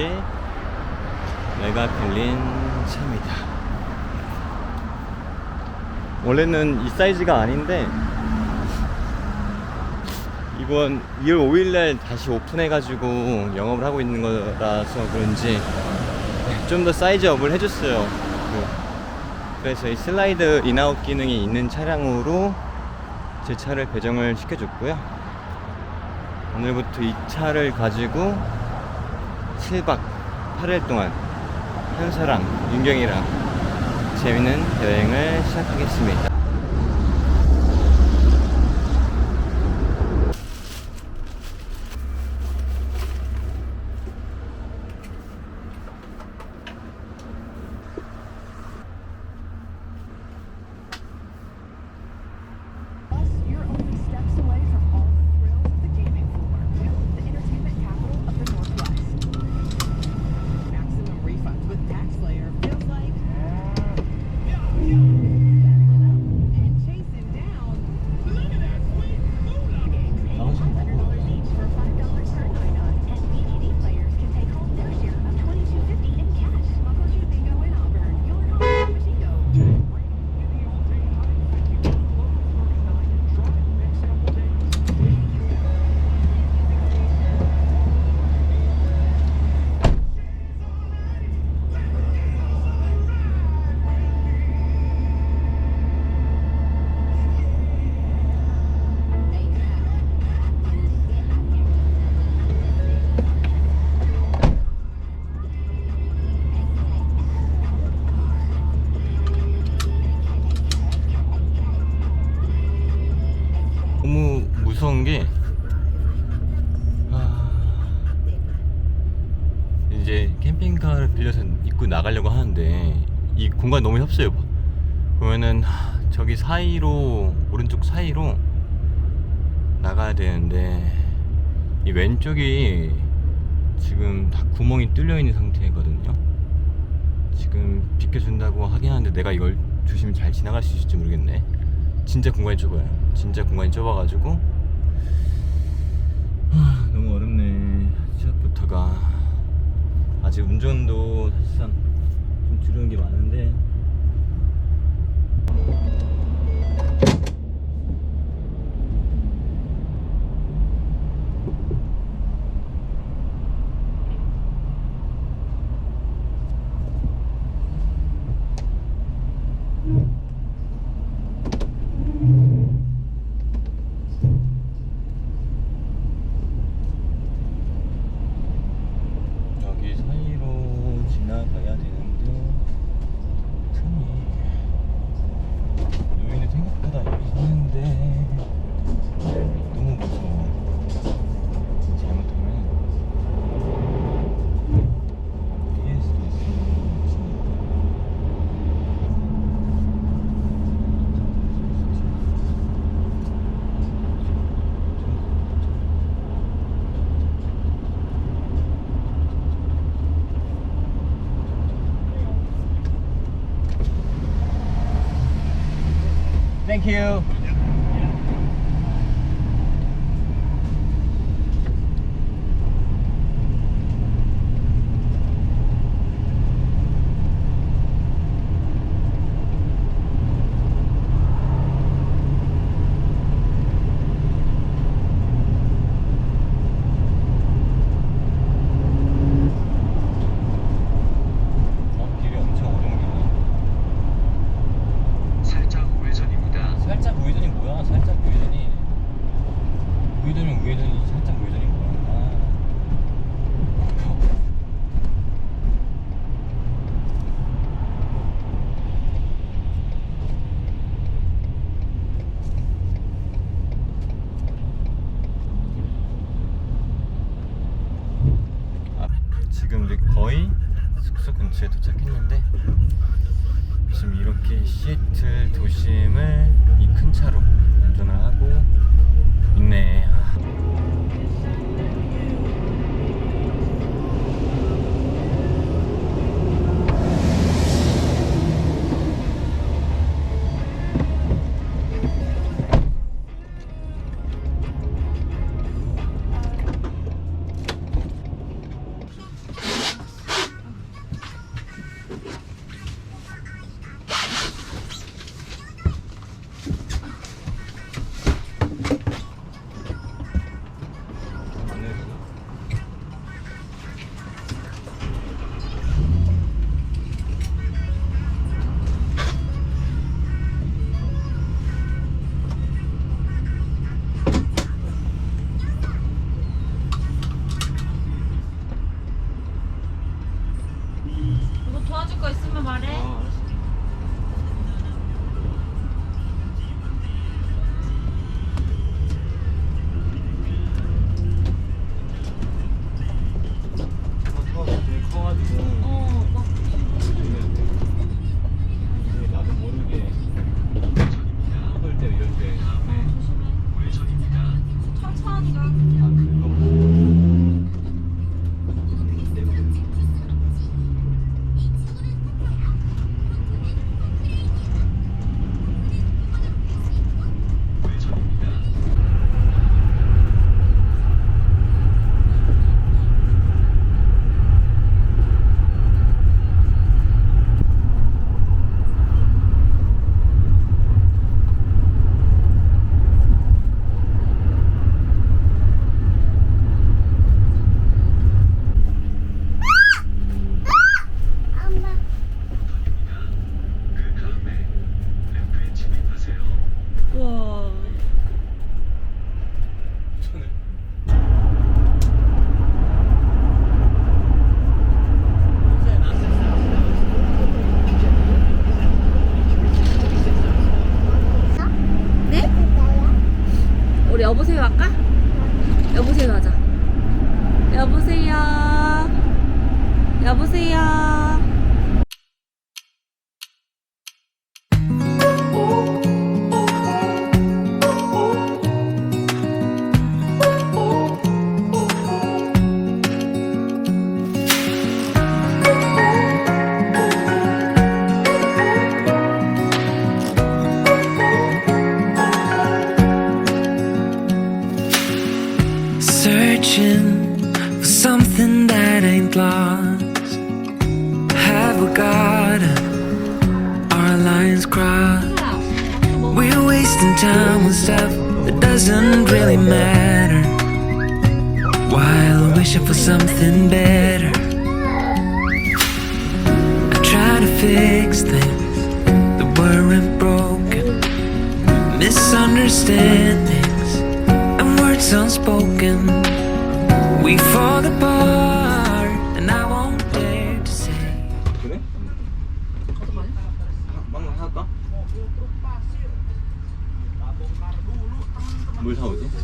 이게 내가 빌린 차입니다. 원래는 이 사이즈가 아닌데 이번 2월 5일날 다시 오픈해가지고 영업을 하고 있는 거라서 그런지 좀 더 사이즈업을 해줬어요. 그- 그래서 이 슬라이드 인아웃 기능이 있는 차량으로 제 차를 배정을 시켜줬고요. 오늘부터 이 차를 가지고 7박 8일 동안 현서랑 윤경이랑 재밌는 여행을 시작하겠습니다. 하는데 이 공간 너무 협소해요. 보면은 하, 저기 사이로 오른쪽 사이로 나가야 되는데 이 왼쪽이 지금 다 구멍이 뚫려 있는 상태거든요. 지금 비켜준다고 하긴 하는데 내가 이걸 조심히 잘 지나갈 수 있을지 모르겠네. 진짜 공간이 좁아요. 진짜 공간이 좁아가지고 하, 너무 어렵네. 시작부터가 아직 운전도 사실상 좀 두려운 게 많은데 Thank you. 지금 이제 거의 숙소 근처에 도착했는데 지금 이렇게 시애틀 도심을 이 큰 차로 운전을 하고 있네. God, our lines cross. We're wasting time on stuff that doesn't really matter. While wishing for something better, I try to fix things that weren't broken, misunderstandings, and words unspoken. We fall apart. 뭘 사오지?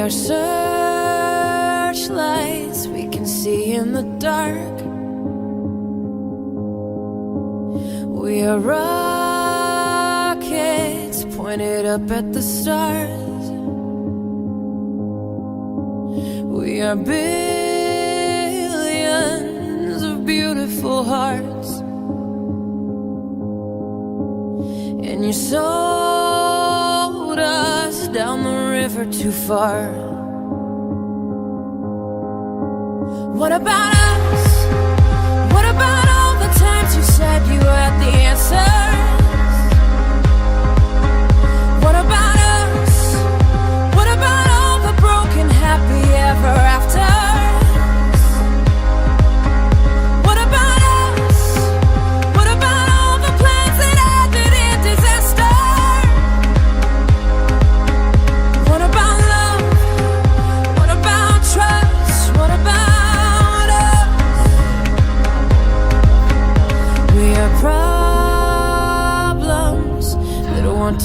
our searchlights, we can see in the dark. We are rockets pointed up at the stars. We are billions of beautiful hearts, and you're so never too far. What about us?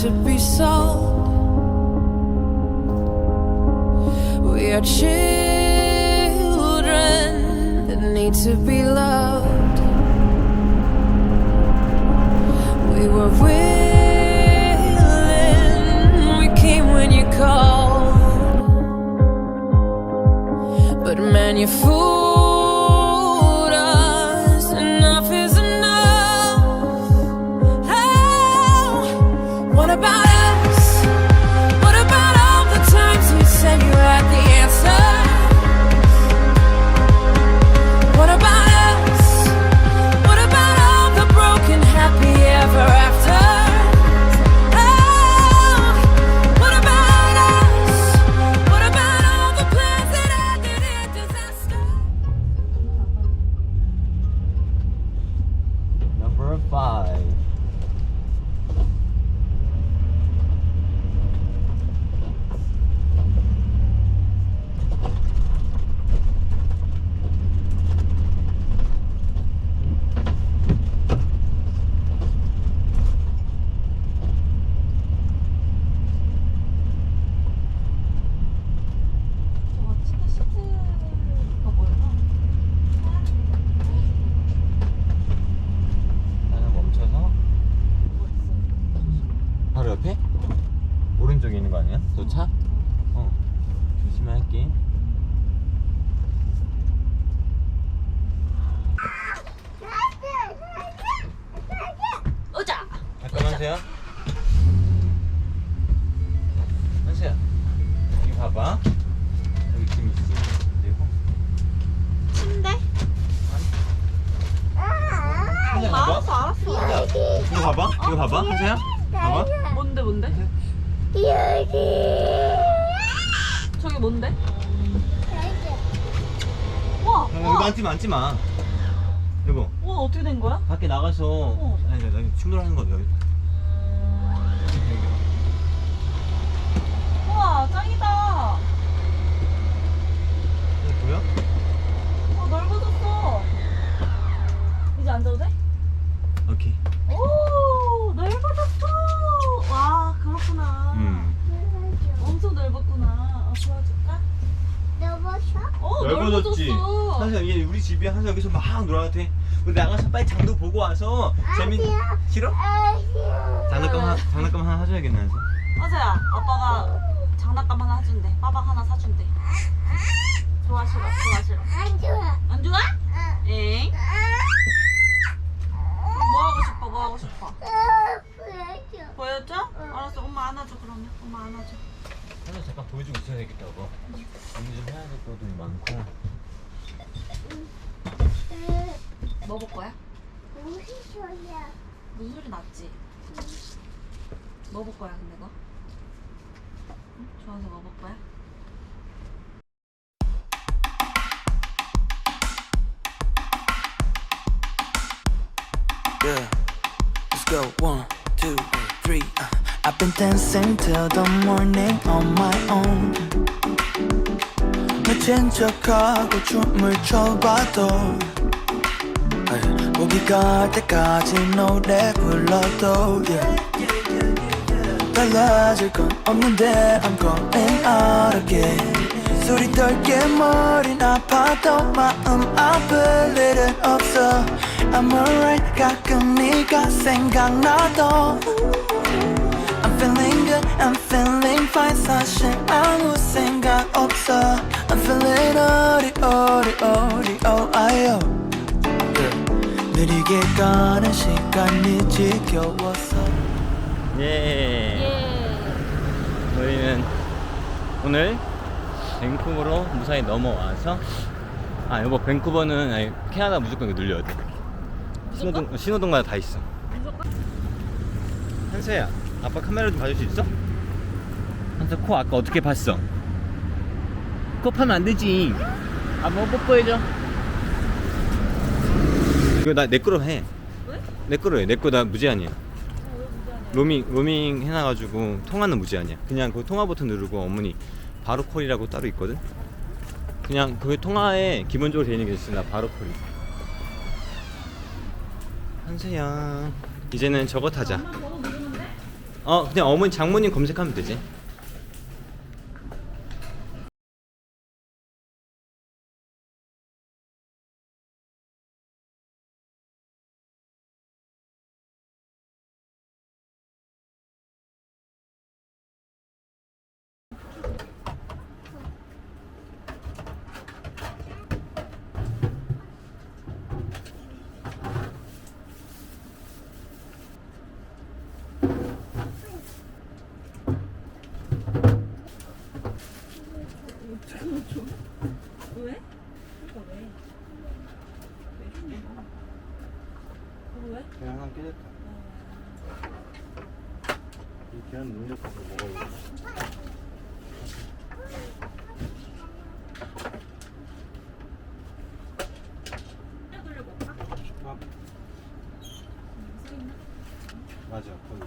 to be sold. We are children that need to be loved. We were willing, we came when you called. But man, you fool. 한세야 한세야 여기 봐봐. 여기 지금 있으면 되고 침대? 한세야 알았어, 봐봐 알았어. 이거 봐봐. 이거 봐봐. 한세야 봐봐. 뭔데, 뭔데? 저기 뭔데? 와, 야, 이거 와, 앉지 마 앉지 마. 여보. 와 어떻게 된 거야? 밖에 나가서 아니 나, 나 충돌하는 거야 여기 우와, 짱이다. 여기 보여? 어, 넓어졌어. 이제 앉아도 돼? 오케이 오, 넓어졌어. 와, 그렇구나. 음 엄청 넓었구나. 어, 보여줄까? 어, 넓어졌어. 한세 얘 우리 집이야 한세 여기서 막 놀아도 돼 우리 나가서 빨리 장도 보고 와서 재밌 싫어? 장난감 하나 장난감 하나 사줘야겠네 한세 맞아야, 아빠가 장난감 하나 사준대. 빠방 하나 사준대. 좋아 싫어, 좋아 싫어. 안 좋아? 엥? 그럼 뭐 하고 싶어? 뭐 하고 싶어? 보여줘? 알았어, 엄마 안아줘 그러면. 엄마 안아줘. 한세 잠깐 보여주고 있어야 되겠다 고 정리 좀 해야 될 것도 많고 먹을 거야? 무슨 소리 났지? 먹을 거야 근데 너? 응? 좋아서 먹을 거야? Yeah, let's go. One, two, three. Uh, I've been dancing till the morning on my own. 미친 척하고 춤을 춰봐도 목이 갈 때까지 노래 불러도 yeah. 달라질 건 없는데 I'm going out again 소리 떨게 머린 아파도 마음 아플 일은 없어 I'm alright 가끔 네가 생각나도 I'm feeling good, I'm feeling fine 사실 아무 생각 없어 I'm feeling 어리 어리 어리 oh 아요 느리게 가는 시간이 지겨워서. 예. 저희는 오늘 밴쿠버로 무사히 넘어와서 아 여보 밴쿠버는 아니 캐나다 무조건 이거 눌려야 돼. 신호등 신호등마다 다 있어. 한세야 아빠 카메라 좀 봐줄 수 있어? 한세 코 아까 어떻게 봤어? 코 파면 안 되지. 아빠 뽀뽀해줘 이거 나내 거로 해 왜? 내 거로 해 내 거 나 무제한이야 로밍 로밍 해놔가지고 통화는 무제한이야. 그냥 그 통화 버튼 누르고 어머니 바로 콜이라고 따로 있거든. 그냥 그 통화에 기본적으로 되어 있는 게 있어. 나 바로 콜이. 한세야. 이제는 저거 타자. 어 그냥 어머니 장모님 검색하면 되지. 왜? 그러니까 왜? 왜 죽는 거야? 그거 왜? 계란 하나 깨졌다. 이 계란 능력해서 먹어야 그냥 돌려볼까? 아? 맞아. 거기.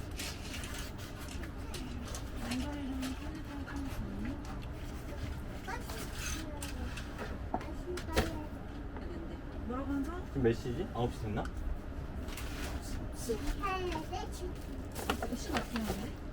뭐라고 한 거? 지금 몇 시지? 9시 됐나? 시 어떻게 하는데? 맞